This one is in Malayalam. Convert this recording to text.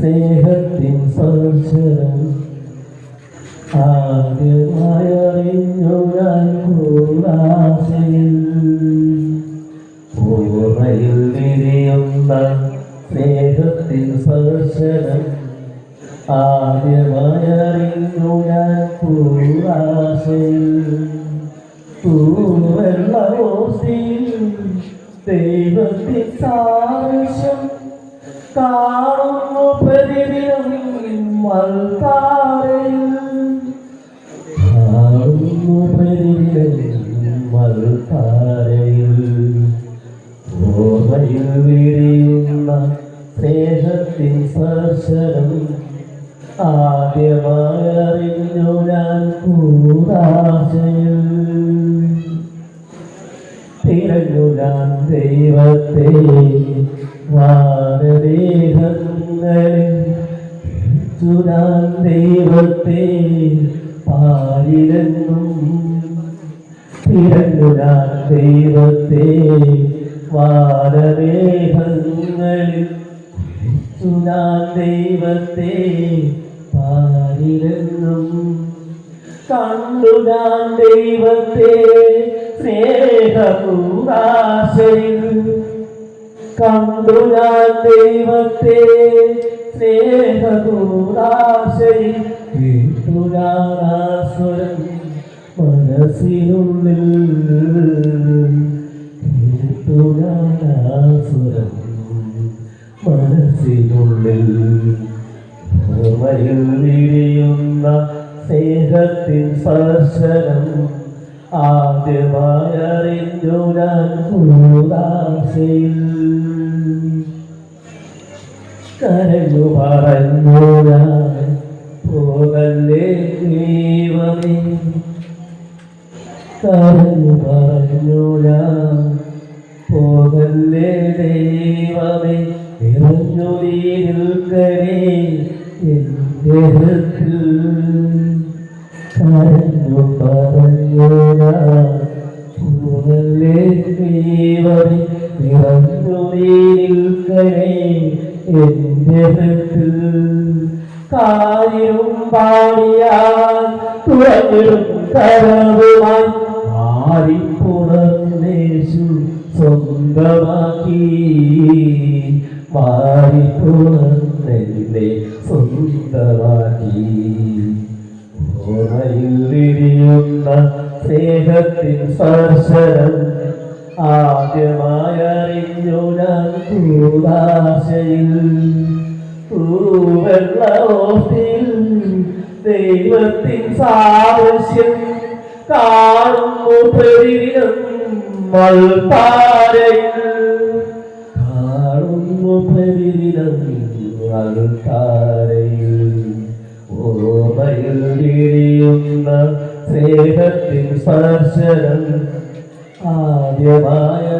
സ്നേഹത്തിൻ സ്പർശനം ആദ്യമായറിഞ്ഞു ഞാൻ കൂടാശയിൽ. പൂർണയിൽ വിരിയുന്ന സ്നേഹത്തിൻ സ്പർശനം ആദ്യമായറിഞ്ഞു ഞാൻ കൂടാശയിൽ. തൂവെള്ളോസിൽ ദൈവത്തിൻ സാക്ഷ്യം കാണുന്നു മൽത്താരയിൽ ഓർമ്മയിൽ വിരിയുന്ന സ്നേഹത്തിൻ സ്പർശനം ആദ്യമായി അറിഞ്ഞു ഞാൻ കൂടാശയിൽ തിരഞ്ഞു ഞാൻ ദൈവത്തെ വാനദേഹങ്ങളിൽ. ദൈവത്തെ ദൈവത്തെ വാരവേഹങ്ങളിൽ ഞാൻ ദൈവത്തെ പാലിലെന്നും കണ്ടു ദൈവത്തെ സ്നേഹപൂരാശയിൽ കണ്ടു ദൈവത്തെ സ്നേഹപൂരാശയിൽ കേട്ടു മനസ്സിനുള്ളിൽ മനസ്സിനുള്ളിൽ സ്നേഹത്തിൻ സ്പർശനം ആദ്യമായി അറിഞ്ഞു ഞാൻ കൂടാശയിൽ കരഞ്ഞു പറഞ്ഞു ഞാൻ പോകല്ലേ കരഞ്ഞു പറഞ്ഞു ഞാൻ പോകല്ലേ നിറഞ്ഞു നിൽക്കണേ എന്റെ ഹൃത്തിൽ കരഞ്ഞു പറഞ്ഞു ഞാൻ പോകല്ലേ ദൈവമേ നിറഞ്ഞു നിൽക്കണേ എന്റെ ഹൃത്തിൽ കാര്യം പാടിയാൽ തുറന്നിടും കരവുമായി മാറിപ്പുണർന്നേശു സ്വന്തമാക്കി. മാറിപ്പുണർന്നെന്നെ സ്വന്തമാക്കി ഓർമ്മയിൽ വിരിയുന്ന സ്നേഹത്തിൻ സ്പർശനം ആദ്യമായി അറിഞ്ഞു ഞാൻ ദൈവത്തിൻ സാദൃശ്യം കാണുന്നു പ്രതിദിനം മൾത്താരയിൽ മൾത്താരയിൽ ഓമയിൽ വിരിയുന്ന സ്നേഹത്തിൻ സ്പർശനം ആദ്യമായി